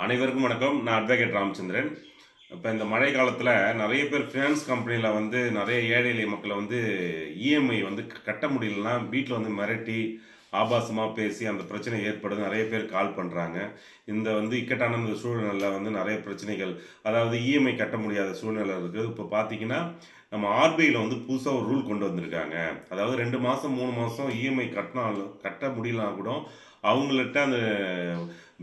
அனைவருக்கும் வணக்கம். நான் அட்வொகேட் ராமச்சந்திரன். இப்போ இந்த மழை காலத்தில் நிறைய பேர் ஃபினான்ஸ் கம்பெனியில் வந்து நிறைய ஏழை எளிய மக்களை வந்து இஎம்ஐ வந்து க- கட்ட முடியலன்னா வீட்டில் வந்து மிரட்டி ஆபாசமாக பேசி அந்த பிரச்சனை ஏற்படுது நிறைய பேர் கால் பண்ணுறாங்க இந்த வந்து இக்கட்டான இந்த சூழ்நிலையில் வந்து நிறைய பிரச்சனைகள் அதாவது இஎம்ஐ கட்ட முடியாத சூழ்நிலை இருக்குது. இப்போ பார்த்தீங்கன்னா நம்ம ஆர்பிஐயில் வந்து புதுசாக ஒரு ரூல் கொண்டு வந்திருக்காங்க. அதாவது ரெண்டு மாதம் மூணு மாதம் இஎம்ஐ கட்டினாலும் கட்ட முடியலனா கூட அவங்கள்ட்ட அந்த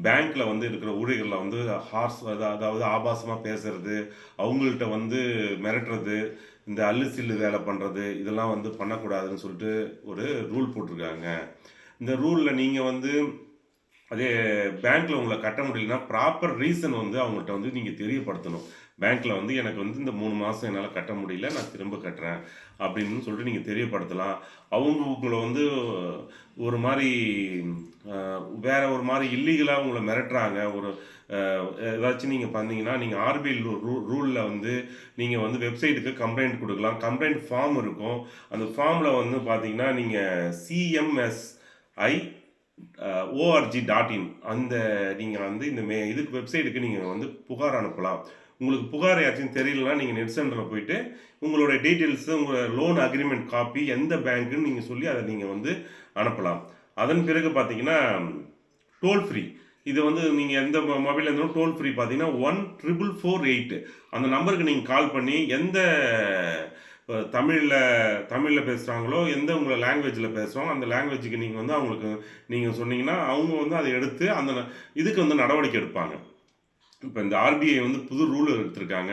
பேங்க்ல வந்து இருக்கிற ஊழியர்களை வந்து ஹார்ஸ் அதாவது ஆபாசமாக பேசுறது அவங்கள்ட்ட வந்து மிரட்டுறது இந்த அல்லு சில்லு வேலை பண்ணுறது இதெல்லாம் வந்து பண்ணக்கூடாதுன்னு சொல்லிட்டு ஒரு ரூல் போட்டிருக்காங்க. இந்த ரூலில் நீங்கள் வந்து அதே பேங்க்கில் உங்களை கட்ட முடியலன்னா ப்ராப்பர் ரீசன் வந்து அவங்கள்ட்ட வந்து நீங்கள் தெரியப்படுத்தணும். பேங்க்கில் வந்து எனக்கு வந்து இந்த மூணு மாதம் என்னால் கட்ட முடியல நான் திரும்ப கட்டுறேன் அப்படின்னு சொல்லிட்டு நீங்கள் தெரியப்படுத்தலாம். அவங்க உங்களை வந்து ஒரு மாதிரி வேற ஒரு மாதிரி இல்லீகலாக உங்களை மிரட்டுறாங்க. ஒரு ஏதாச்சும் நீங்கள் பார்த்தீங்கன்னா நீங்கள் ஆர்பிஐ ரூ ரூலில் வந்து நீங்கள் வந்து வெப்சைட்டுக்கு கம்ப்ளைண்ட் கொடுக்கலாம். கம்ப்ளைண்ட் ஃபார்ம் இருக்கும். அந்த ஃபார்மில் வந்து பார்த்தீங்கன்னா நீங்கள் சிஎம்எஸ்ஐ ஓஆர்ஜி டாட் இன் அந்த நீங்கள் வந்து இந்த மே இதுக்கு வெப்சைட்டுக்கு நீங்கள் வந்து புகார் அனுப்பலாம். உங்களுக்கு புகார் யாச்சும் தெரியலனா நீங்கள் நெட் சென்டரில் போயிட்டு உங்களோட டீட்டெயில்ஸு உங்களோட லோன் அக்ரிமெண்ட் காப்பி எந்த பேங்க்குன்னு நீங்கள் சொல்லி அதை நீங்கள் வந்து அனுப்பலாம். அதன் பிறகு பார்த்தீங்கன்னா டோல் ஃப்ரீ இது வந்து நீங்கள் எந்த மொபைலில் இருந்தாலும் டோல் ஃப்ரீ பார்த்தீங்கன்னா ஒன் ட்ரிபிள் ஃபோர் எயிட் அந்த நம்பருக்கு நீங்கள் கால் பண்ணி எந்த தமிழில் தமிழில் பேசுகிறாங்களோ எந்த உங்களை லாங்குவேஜில் பேசுகிறோம் அந்த லாங்குவேஜுக்கு நீங்கள் வந்து அவங்களுக்கு நீங்கள் சொன்னீங்கன்னா அவங்க வந்து அதை எடுத்து அந்த ந- இதுக்கு வந்து நடவடிக்கை எடுப்பாங்க. இப்போ இந்த ஆர்பிஐ வந்து புது ரூல் எடுத்திருக்காங்க.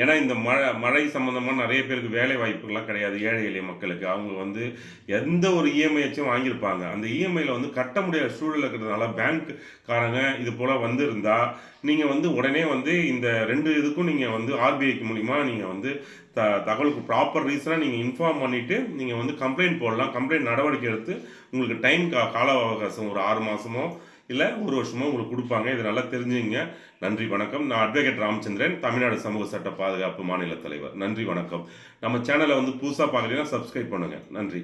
ஏன்னா இந்த மழை மழை சம்மந்தமாக நிறைய பேருக்கு வேலை வாய்ப்புகள்லாம் கிடையாது ஏழை எளிய மக்களுக்கு. அவங்க வந்து எந்த ஒரு இஎம்ஐயாச்சும் வாங்கியிருப்பாங்க. அந்த இஎம்ஐயில் வந்து கட்ட முடியாத சூழல் இருக்கிறதுனால பேங்க்காரங்க இது போல் வந்திருந்தா நீங்கள் வந்து உடனே வந்து இந்த ரெண்டு இதுக்கும் நீங்கள் வந்து ஆர்பிஐக்கு மூலிமா நீங்கள் வந்து த தகவலுக்கு ப்ராப்பர் ரீசனாக நீங்கள் இன்ஃபார்ம் பண்ணிவிட்டு நீங்கள் வந்து கம்ப்ளைண்ட் போடலாம். கம்ப்ளைண்ட் நடவடிக்கை எடுத்து உங்களுக்கு டைம் கா கால அவகாசம் ஒரு ஆறு மாதமோ இல்லை ஒரு வருஷமோ உங்களுக்கு கொடுப்பாங்க. இது நல்லா தெரிஞ்சுங்க. நன்றி வணக்கம். நான் அட்வொகேட் ராமச்சந்திரன் தமிழ்நாடு சமூக சட்ட பாதுகாப்பு மாநில தலைவர். நன்றி வணக்கம். நம்ம சேனலை வந்து புதுசாக பார்க்குறீங்கன்னா சப்ஸ்கிரைப் பண்ணுங்கள் நன்றி.